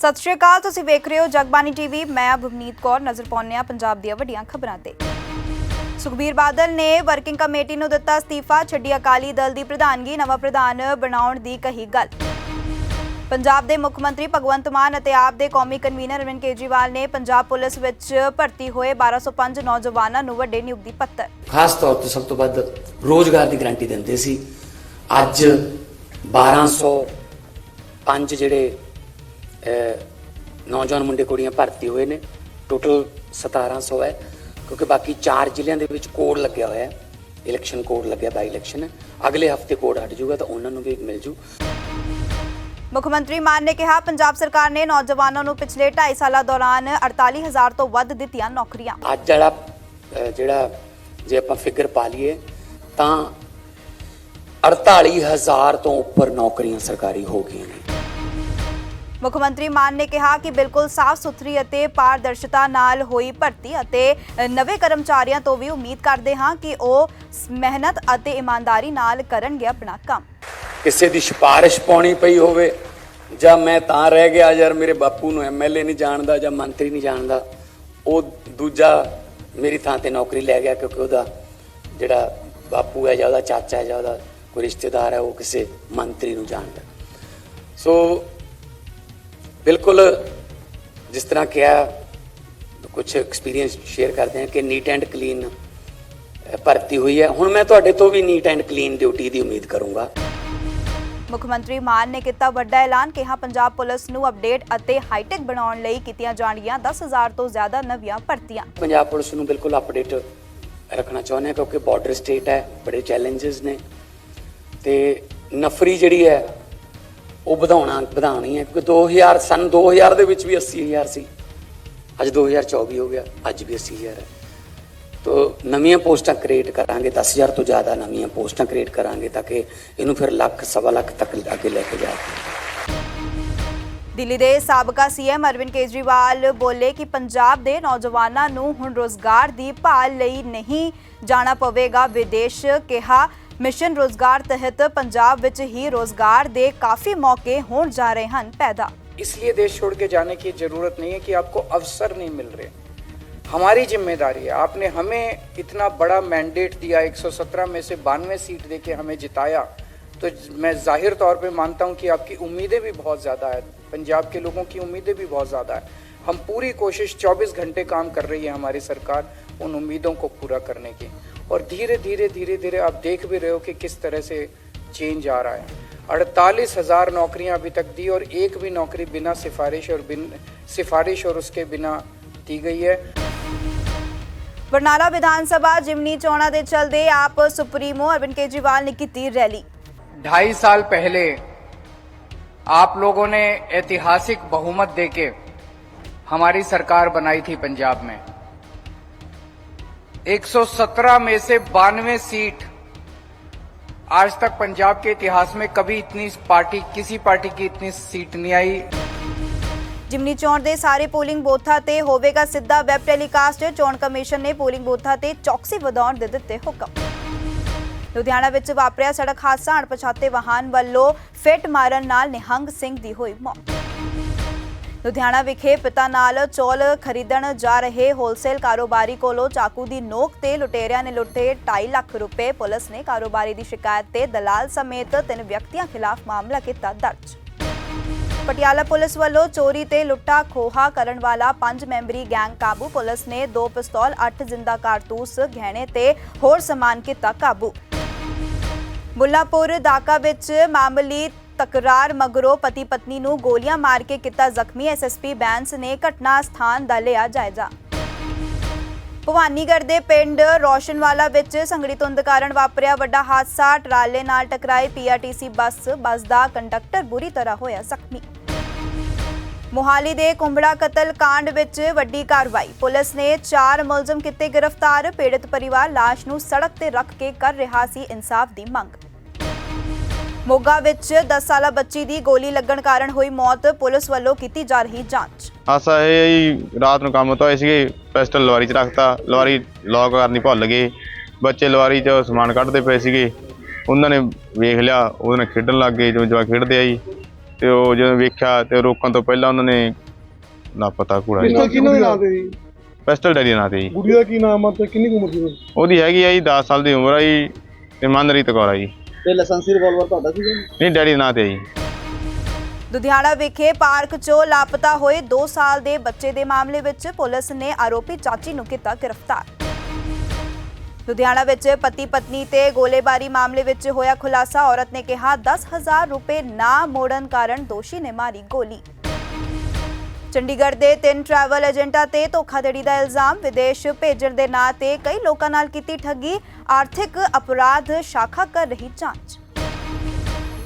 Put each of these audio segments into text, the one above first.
ਸਤਿ ਸ਼੍ਰੀ ਅਕਾਲ, ਤੁਸੀਂ ਵੇਖ ਰਹੇ ਹੋ ਜਗਬਾਨੀ ਟੀਵੀ। ਮੈਂ ਭਵਨੀਤ ਕੌਰ, ਨਜ਼ਰ ਪਾਉਂਦੇ ਹਾਂ ਪੰਜਾਬ ਦੀਆਂ ਵੱਡੀਆਂ ਖਬਰਾਂ ਤੇ। ਸੁਖਬੀਰ ਬਾਦਲ ਨੇ ਵਰਕਿੰਗ ਕਮੇਟੀ ਨੂੰ ਦਿੱਤਾ ਅਸਤੀਫਾ, ਛੱਡੀ ਅਕਾਲੀ ਦਲ ਦੀ ਪ੍ਰਧਾਨਗੀ, ਨਵਾਂ ਪ੍ਰਧਾਨ ਬਣਾਉਣ ਦੀ ਕਹੀ ਗੱਲ। ਪੰਜਾਬ ਦੇ ਮੁੱਖ ਮੰਤਰੀ ਭਗਵੰਤ ਮਾਨ ਅਤੇ ਆਪ ਦੇ ਕੌਮੀ ਕਨਵੀਨਰ ਅਰਵਿੰਦ ਕੇਜਰੀਵਾਲ ਨੇ ਪੰਜਾਬ ਪੁਲਿਸ ਵਿੱਚ ਭਰਤੀ ਹੋਏ 1205 ਨੌਜਵਾਨਾਂ ਨੂੰ ਵੱਡੇ ਨਿਯੁਕਤੀ ਪੱਤਰ। ਖਾਸ ਤੌਰ ਤੇ ਸਭ ਤੋਂ ਵੱਧ ਰੋਜ਼ਗਾਰ ਦੀ ਗਾਰੰਟੀ ਦਿੰਦੇ ਸੀ। ਅੱਜ 1205 ਜਿਹੜੇ ਨੌਜਵਾਨ ਮੁੰਡੇ ਕੁੜੀਆਂ ਭਰਤੀ ਹੋਏ ਨੇ। ਟੋਟਲ 1700 ਹੈ ਕਿਉਂਕਿ ਬਾਕੀ 4 ਜ਼ਿਲ੍ਹਿਆਂ ਦੇ ਵਿੱਚ ਕੋਡ ਲੱਗਿਆ ਹੋਇਆ ਹੈ। ਇਲੈਕਸ਼ਨ ਕੋਡ ਲੱਗਿਆ ਬਾਈ ਇਲੈਕਸ਼ਨ ਅਗਲੇ ਹਫ਼ਤੇ ਕੋਡ ਹਟ ਜਾਊਗਾ ਤਾਂ ਉਹਨਾਂ ਨੂੰ ਵੀ ਮਿਲ ਜੂ। ਮੁੱਖ ਮੰਤਰੀ ਮਾਨ ਨੇ ਕਿਹਾ ਪੰਜਾਬ ਸਰਕਾਰ ਨੇ ਨੌਜਵਾਨਾਂ ਨੂੰ ਪਿਛਲੇ 2.5 ਸਾਲਾਂ ਦੌਰਾਨ 48000 ਤੋਂ ਵੱਧ ਦਿੱਤੀਆਂ ਨੌਕਰੀਆਂ। ਅੱਜ ਵਾਲਾ ਜਿਹੜਾ ਜੇ ਆਪਾਂ ਫਿਗਰ ਪਾ ਲਈਏ ਤਾਂ 48000 ਤੋਂ ਉੱਪਰ ਨੌਕਰੀਆਂ ਸਰਕਾਰੀ ਹੋ ਗਈਆਂ ਨੇ। ਮੁੱਖ ਮੰਤਰੀ ਮਾਨ ਨੇ ਕਿਹਾ ਕਿ ਬਿਲਕੁਲ ਸਾਫ਼ ਸੁਥਰੀ ਅਤੇ ਪਾਰਦਰਸ਼ਤਾ ਨਾਲ ਹੋਈ ਭਰਤੀ ਅਤੇ ਨਵੇਂ ਕਰਮਚਾਰੀਆਂ ਤੋਂ ਵੀ ਉਮੀਦ ਕਰਦੇ ਹਾਂ ਕਿ ਉਹ ਮਿਹਨਤ ਅਤੇ ਇਮਾਨਦਾਰੀ ਨਾਲ ਕਰਨਗੇ ਆਪਣਾ ਕੰਮ। ਕਿਸੇ ਦੀ ਸਿਫਾਰਿਸ਼ ਪਾਉਣੀ ਪਈ ਹੋਵੇ ਜਾਂ ਮੈਂ ਤਾਂ ਰਹਿ ਗਿਆ ਯਾਰ ਮੇਰੇ ਬਾਪੂ ਨੂੰ ਐਮਐਲਏ ਨਹੀਂ ਜਾਣਦਾ ਜਾਂ ਮੰਤਰੀ ਨਹੀਂ ਜਾਣਦਾ, ਉਹ ਦੂਜਾ ਮੇਰੀ ਥਾਂ ਤੇ ਨੌਕਰੀ ਲੈ ਗਿਆ ਕਿਉਂਕਿ ਉਹਦਾ ਜਿਹੜਾ ਬਾਪੂ ਹੈ ਜਾਂ ਉਹਦਾ ਚਾਚਾ ਹੈ ਜਾਂ ਉਹਦਾ ਕੋਈ ਰਿਸ਼ਤੇਦਾਰ ਹੈ ਉਹ ਕਿਸੇ ਮੰਤਰੀ ਨੂੰ ਜਾਣਦਾ। ਸੋ ਬਿਲਕੁਲ ਜਿਸ ਤਰ੍ਹਾਂ ਕਿਹਾ ਕੁਝ ਐਕਸਪੀਰੀਅੰਸ ਸ਼ੇਅਰ ਕਰਦੇ ਹਾਂ ਕਿ ਨੀਟ ਐਂਡ ਕਲੀਨ ਭਰਤੀ ਹੋਈ ਹੈ। ਹੁਣ ਮੈਂ ਤੁਹਾਡੇ ਤੋਂ ਵੀ ਨੀਟ ਐਂਡ ਕਲੀਨ ਡਿਊਟੀ ਦੀ ਉਮੀਦ ਕਰੂੰਗਾ। ਮੁੱਖ ਮੰਤਰੀ ਮਾਨ ਨੇ ਕੀਤਾ ਵੱਡਾ ਐਲਾਨ ਕਿਹਾ ਪੰਜਾਬ ਪੁਲਿਸ ਨੂੰ ਅਪਡੇਟ ਅਤੇ ਹਾਈਟੈਕ ਬਣਾਉਣ ਲਈ ਕੀਤੀਆਂ ਜਾਣਗੀਆਂ 10000 ਤੋਂ ਜ਼ਿਆਦਾ ਨਵੀਆਂ ਭਰਤੀਆਂ। ਪੰਜਾਬ ਪੁਲਿਸ ਨੂੰ ਬਿਲਕੁਲ ਅਪਡੇਟ ਰੱਖਣਾ ਚਾਹੁੰਦੇ ਹਾਂ ਕਿਉਂਕਿ ਬਾਰਡਰ ਸਟੇਟ ਹੈ ਬੜੇ ਚੈਲੰਜਸ ਨੇ। ਤੇ ਨਫਰੀ ਜਿਹੜੀ ਹੈ ਉਹ ਵਧਾਉਣਾ, ਵਧਾਉਣੀ ਹੈ, ਕਿਉਂਕਿ 2000 ਸਨ 2000 ਦੇ ਵਿੱਚ ਵੀ 80000 ਸੀ। ਅੱਜ 2024 ਹੋ ਗਿਆ, ਅੱਜ ਵੀ 80000 ਹੈ। ਤੋ ਨਵੀਆਂ ਪੋਸਟਾਂ ਕ੍ਰੀਏਟ ਕਰਾਂਗੇ 10000 ਤੋਂ ਜ਼ਿਆਦਾ ਨਵੀਆਂ ਪੋਸਟਾਂ ਕ੍ਰੀਏਟ ਕਰਾਂਗੇ, ਤਾਂ ਕਿ ਇਹਨੂੰ ਫਿਰ ਲੱਖ, ਸਵਾ ਲੱਖ ਤੱਕ ਅੱਗੇ ਲੈ ਕੇ ਜਾਈਏ ਦਿੱਲੀ ਦੇ ਸਾਬਕਾ ਸੀਐਮ ਅਰਵਿੰਦ ਕੇਜਰੀਵਾਲ ਬੋਲੇ ਕਿ ਪੰਜਾਬ ਦੇ ਨੌਜਵਾਨਾਂ ਨੂੰ ਹੁਣ ਰੋਜ਼ਗਾਰ ਦੀ ਭਾਲ ਲਈ ਨਹੀਂ ਜਾਣਾ ਪਵੇਗਾ, ਵਿਦੇਸ਼ ਕਿਹਾ ਮਿਸ਼ਨ ਰੋਜ਼ਗਾਰ ਤਹਿਤ ਪੰਜਾਬ ਵਿੱਚ ਹੀ ਰੋਜ਼ਗਾਰ ਦੇ ਕਾਫੀ ਮੌਕੇ ਹੋਣ ਜਾ ਰਹੇ ਹਨ ਪੈਦਾ इसलिए देश छोड़ के जाने की जरूरत नहीं है कि आपको अवसर नहीं मिल रहे हमारी जिम्मेदारी है आपने हमें इतना बड़ा मैंडेट दिया 117 में से बानवे सीट देके हमें जिताया तो मैं जाहिर तौर पे मानता हूं कि आपकी उम्मीदें भी बहुत ज़्यादा है पंजाब के लोगों की उम्मीदें भी बहुत ज़्यादा है हम पूरी कोशिश 24 घंटे काम कर रही है हमारी सरकार उन उम्मीदों को पूरा करने की और धीरे धीरे धीरे धीरे आप देख भी रहे हो कि किस तरह से चेंज आ रहा है अड़तालीस हजार नौकरियां अभी तक दी और एक भी नौकरी बिना सिफारिश और बिन सिफारिश और उसके बिना दी गई है ਬਰਨਾਲਾ ਵਿਧਾਨ ਸਭਾ ਜਿਮਨੀ ਚੋਣਾਂ ਦੇ ਚਲਦੇ ਆਪ ਸੁਪਰੀਮੋ ਅਰਵਿੰਦ ਕੇਜਰੀਵਾਲ ਨੇ ਕੀਤੀ ਰੈਲੀ ढाई साल पहले आप लोगों ने ऐतिहासिक बहुमत देके हमारी सरकार बनाई थी पंजाब में 117 में से बानवे सीट आज तक पंजाब के इतिहास में कभी इतनी पार्टी किसी पार्टी की इतनी सीट नहीं आई ਜਿਮਨੀ ਚੋਣ ਦੇ ਸਾਰੇ ਪੋਲਿੰਗ ਬੂਥਾਂ ਤੇ ਹੋਵੇਗਾ ਸਿੱਧਾ ਵੈਬ ਟੈਲੀਕਾਸਟ ਚੋਣ ਕਮਿਸ਼ਨ ਨੇ ਪੋਲਿੰਗ ਬੂਥਾਂ ਤੇ ਚੌਕਸੀ ਵਧਾਉਣ ਦੇ ਦਿੱਤੇ ਹੁਕਮ ਲੁਧਿਆਣਾ ਵਿੱਚ ਵਾਪਰਿਆ ਸੜਕ ਹਾਦਸਾ ਅਣਪਛਾਤੇ ਵਾਹਨ ਵੱਲੋਂ ਫਿੱਟ ਮਾਰਨ ਨਾਲ ਨਿਹੰਗ ਸਿੰਘ ਦੀ ਹੋਈ ਮੌਤ ਲੁਧਿਆਣਾ ਵਿਖੇ ਪਿਤਾ ਨਾਲ ਚੌਲ ਖਰੀਦਣ ਜਾ ਰਹੇ ਹੋਲਸੇਲ ਕਾਰੋਬਾਰੀ ਕੋਲੋਂ ਚਾਕੂ ਦੀ ਨੋਕ ਤੇ ਲੁਟੇਰਿਆਂ ਨੇ ਲੁੱਟੇ 2.5 ਲੱਖ ਰੁਪਏ। ਪੁਲਿਸ ਨੇ ਕਾਰੋਬਾਰੀ ਦੀ ਸ਼ਿਕਾਇਤ ਤੇ ਦਲਾਲ ਸਮੇਤ ਤਿੰਨ ਵਿਅਕਤੀਆਂ ਖਿਲਾਫ ਮਾਮਲਾ ਕੀਤਾ ਦਰਜ। ਪਟਿਆਲਾ ਪੁਲਿਸ ਵੱਲੋਂ ਚੋਰੀ ਤੇ ਲੁੱਟਾ ਖੋਹਾ ਕਰਨ ਵਾਲਾ ਪੰਜ ਮੈਂਬਰੀ ਗੈਂਗ ਕਾਬੂ। ਪੁਲਿਸ ਨੇ ਦੋ ਪਿਸਤੌਲ 8 ਜ਼ਿੰਦਾ ਕਾਰਤੂਸ, ਗਹਿਣੇ ਤੇ ਹੋਰ ਸਮਾਨ ਕੀਤਾ ਕਾਬੂ। ਮੁੱਲਾਪੁਰ ਦਾਕਾ ਵਿੱਚ ਮਾਮੂਲੀ ਤਕਰਾਰ ਮਗਰੋਂ ਪਤੀ ਪਤਨੀ ਨੂੰ ਗੋਲੀਆਂ ਮਾਰ ਕੇ ਕੀਤਾ ਜ਼ਖਮੀ ਐਸਐਸਪੀ ਬੈਂਸ ਨੇ ਘਟਨਾ ਸਥਾਨ ਦਾ ਲਿਆ ਜਾਇਜ਼ਾ। ਭਵਾਨੀਗੜ੍ਹ ਦੇ ਪਿੰਡ ਰੋਸ਼ਨਵਾਲਾ ਵਿੱਚ ਸੰਗੜੀ ਧੁੰਦ ਕਾਰਨ ਵਾਪਰਿਆ ਵੱਡਾ ਹਾਦਸਾ। ਟਰਾਲੇ ਨਾਲ ਟਕਰਾਈ ਪੀਆਰਟੀਸੀ ਬੱਸ ਬੱਸ ਦਾ ਕੰਡਕਟਰ ਬੁਰੀ ਤਰ੍ਹਾਂ ਹੋਇਆ ਜ਼ਖਮੀ। ਮੋਹਾਲੀ ਦੇ ਕੁੰਬੜਾ ਕਤਲ ਕਾਂਡ ਵਿੱਚ ਵੱਡੀ ਕਾਰਵਾਈ। ਪੁਲਿਸ ਨੇ ਚਾਰ ਮੁਲਜ਼ਮ ਕੀਤੇ ਗ੍ਰਿਫਤਾਰ। ਪੀੜਤ ਪਰਿਵਾਰ ਲਾਸ਼ ਨੂੰ ਸੜਕ ਤੇ ਰੱਖ ਕੇ ਕਰ ਰਿਹਾ ਸੀ ਇਨਸਾਫ ਦੀ ਮੰਗ। ਮੋਗਾ ਵਿੱਚ 10 ਸਾਲਾ ਬੱਚੀ ਦੀ ਗੋਲੀ ਲੱਗਣ ਕਾਰਨ ਹੋਈ ਮੌਤ ਪੁਲਿਸ ਵੱਲੋਂ ਕੀਤੀ ਜਾ ਰਹੀ ਜਾਂਚ। ਹਾਸਾ ਇਹ ਹੈ ਜੀ ਰਾਤ ਨੂੰ ਕੰਮ ਤੋਂ ਆਏ ਸੀਗੇ ਪਿਸਟਲ ਲਵਾਰੀ 'ਚ ਰੱਖਤਾ ਲਵਾਰੀ ਲੌਕ ਕਰਨੀ ਭੁੱਲ ਗਏ। ਬੱਚੇ ਲਵਾਰੀ 'ਚ ਸਮਾਨ ਕੱਢਦੇ ਪਏ ਸੀਗੇ। ਉਹਨਾਂ ਨੇ ਵੇਖ ਲਿਆ ਉਹਦੇ ਨਾਲ ਖੇਡਣ ਲੱਗ ਗਏ ਜਿਵੇਂ ਜਵਾ ਖੇਡਦੇ ਆ ਜੀ। ਤੇ ਉਹ ਜਦੋਂ ਵੇਖਿਆ ਤੇ ਰੋਕਣ ਤੋਂ ਪਹਿਲਾਂ ਉਹਨਾਂ ਨੇ ਲਾਪਤਾ ਘੋੜਾ ਜੀ। ਪਿਸਟਲ ਕਿਹਨਾਂ ਦੇ ਨਾਂ ਤੇ ਜੀ? ਪਿਸਟਲ ਡੈਡੀ ਨਾਂ ਤੇ ਜੀ। ਗੁੜੀਆ ਦਾ ਕੀ ਨਾਮ ਆ ਤੇ ਕਿੰਨੀ ਕੁ ਉਮਰ ਉਹਦੀ? ਉਹਦੀ ਹੈਗੀ ਆ ਜੀ 10 ਸਾਲ ਦੀ ਉਮਰ ਆ ਜੀ ਤੇ ਮਨਰੀਤ ਕੌਰ ਆ ਜੀ। ਤੇ ਲਾਇਸੈਂਸੀ ਰਿਵਾਲਵਰ ਤੁਹਾਡਾ ਜੀ? ਨਹੀਂ ਡੈਡੀ ਦੇ ਨਾਂ ਤੇ ਜੀ। ਲੁਧਿਆਣਾ ਵਿਖੇ ਪਾਰਕ 'ਚੋਂ ਲਾਪਤਾ ਹੋਏ 2 ਸਾਲ ਦੇ ਬੱਚੇ ਦੇ ਮਾਮਲੇ ਵਿੱਚ ਪੁਲਿਸ ਨੇ ਆਰੋਪੀ ਚਾਚੀ ਨੂੰ ਕੀਤਾ ਗ੍ਰਿਫਤਾਰ। ਲੁਧਿਆਣਾ ਵਿੱਚ ਪਤੀ ਪਤਨੀ ਤੇ ਗੋਲੇਬਾਰੀ ਮਾਮਲੇ ਵਿੱਚ ਹੋਇਆ ਖੁਲਾਸਾ ਔਰਤ ਨੇ ਕਿਹਾ 10000 ਰੁਪਏ ਨਾ ਮੋੜਨ ਕਾਰਨ ਦੋਸ਼ੀ ਨੇ ਮਾਰੀ ਗੋਲੀ। ਚੰਡੀਗੜ੍ਹ ਦੇ ਤਿੰਨ ਟਰੈਵਲ ਏਜੰਟਾਂ ਤੇ ਧੋਖਾਧੜੀ ਦਾ ਇਲਜ਼ਾਮ। ਵਿਦੇਸ਼ ਭੇਜਣ ਦੇ ਨਾਂ ਤੇ ਕਈ ਲੋਕਾਂ ਨਾਲ ਕੀਤੀ ਠੱਗੀ। ਆਰਥਿਕ ਅਪਰਾਧ ਸ਼ਾਖਾ ਕਰ ਰਹੀ ਜਾਂਚ।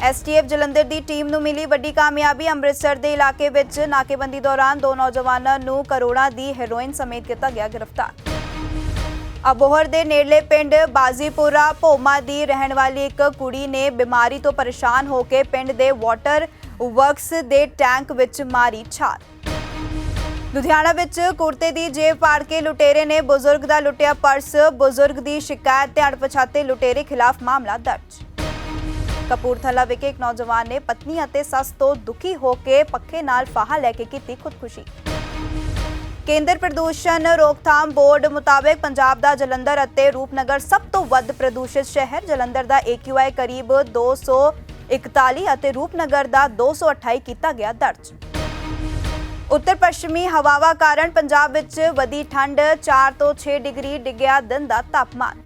ਐਸਟੀਐਫ ਜਲੰਧਰ ਦੀ ਟੀਮ ਨੂੰ ਮਿਲੀ ਵੱਡੀ ਕਾਮਯਾਬੀ। ਅੰਮ੍ਰਿਤਸਰ ਦੇ ਇਲਾਕੇ ਵਿੱਚ ਨਾਕੇਬੰਦੀ ਦੌਰਾਨ ਦੋ ਨੌਜਵਾਨਾਂ ਨੂੰ ਕਰੋੜਾਂ ਦੀ ਹੈਰੋਇਨ ਸਮੇਤ ਕੀਤਾ ਗਿਆ ਗ੍ਰਿਫਤਾਰ। ਅਬੋਹਰ ਦੇ ਨੇੜਲੇ ਪਿੰਡ ਬਾਜ਼ੀਪੁਰਾ ਭੋਮਾ ਦੀ ਰਹਿਣ ਵਾਲੀ ਇੱਕ ਕੁੜੀ ਨੇ ਬਿਮਾਰੀ ਤੋਂ ਪਰੇਸ਼ਾਨ ਹੋ ਕੇ ਪਿੰਡ ਦੇ ਵਾਟਰ ਵਰਕਸ ਦੇ ਟੈਂਕ ਵਿੱਚ ਮਾਰੀ ਛਾਲ। ਲੁਧਿਆਣਾ ਵਿੱਚ ਕੁਰਤੇ ਦੀ ਜੇਬ ਪਾੜ ਕੇ ਲੁਟੇਰੇ ਨੇ ਬਜ਼ੁਰਗ ਦਾ ਲੁੱਟਿਆ ਪਰਸ। ਬਜ਼ੁਰਗ ਦੀ ਸ਼ਿਕਾਇਤ ਤੇ ਅਣਪਛਾਤੇ ਲੁਟੇਰੇ ਖਿਲਾਫ ਮਾਮਲਾ ਦਰਜ। ਕਪੂਰਥਲਾ ਵਿਖੇ ਇੱਕ ਨੌਜਵਾਨ ਨੇ ਪਤਨੀ ਅਤੇ ਸੱਸ ਤੋਂ ਦੁਖੀ ਹੋ ਕੇ ਪੱਖੇ ਨਾਲ ਫਾਹਾ ਲੈ ਕੇ ਕੀਤੀ ਖੁਦਕੁਸ਼ੀ। ਕੇਂਦਰ ਪ੍ਰਦੂਸ਼ਣ ਰੋਕਥਾਮ ਬੋਰਡ ਮੁਤਾਬਕ ਪੰਜਾਬ ਦਾ ਜਲੰਧਰ ਅਤੇ ਰੂਪਨਗਰ ਸਭ ਤੋਂ ਵੱਧ ਪ੍ਰਦੂਸ਼ਿਤ ਸ਼ਹਿਰ ਜਲੰਧਰ ਦਾ AQI ਕਰੀਬ 241 ਅਤੇ ਰੂਪਨਗਰ ਦਾ 228 ਕੀਤਾ ਗਿਆ ਦਰਜ। ਉੱਤਰ ਪੱਛਮੀ ਹਵਾਵਾਂ ਕਾਰਨ ਪੰਜਾਬ ਵਿੱਚ ਵਧੀ ਠੰਡ 4 ਤੋਂ 6 ਡਿਗਰੀ ਡਿੱਗਿਆ ਦਿਨ ਦਾ ਤਾਪਮਾਨ।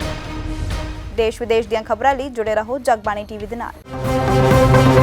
ਦੇਸ਼ ਵਿਦੇਸ਼ ਦੀਆਂ ਖਬਰਾਂ ਲਈ ਜੁੜੇ ਰਹੋ ਜਗਬਾਣੀ ਟੀਵੀ ਦੇ ਨਾਲ।